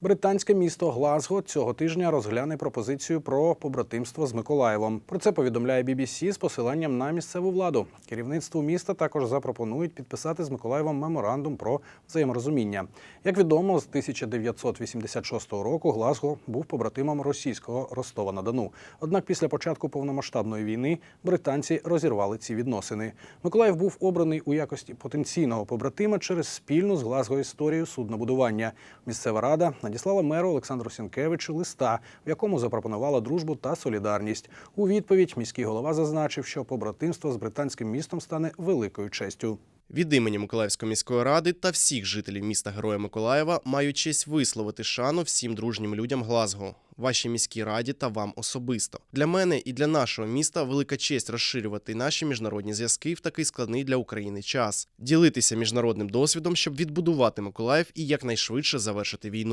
Британське місто Глазго цього тижня розгляне пропозицію про побратимство з Миколаєвом. Про це повідомляє BBC з посиланням на місцеву владу. Керівництву міста також запропонують підписати з Миколаєвом меморандум про взаєморозуміння. Як відомо, з 1986 року Глазго був побратимом російського Ростова на Дону. Однак після початку повномасштабної війни британці розірвали ці відносини. Миколаїв був обраний у якості потенційного побратима через спільну з Глазго історію суднобудування. Місцева рада надіслала меру Олександру Сінкевичу листа, в якому запропонувала дружбу та солідарність. У відповідь міський голова зазначив, що побратимство з британським містом стане великою честю. Від імені Миколаївської міської ради та всіх жителів міста Героя Миколаєва маю честь висловити шану всім дружнім людям Глазго, вашій міській раді та вам особисто. Для мене і для нашого міста велика честь розширювати наші міжнародні зв'язки в такий складний для України час, ділитися міжнародним досвідом, щоб відбудувати Миколаїв і якнайшвидше завершити війну.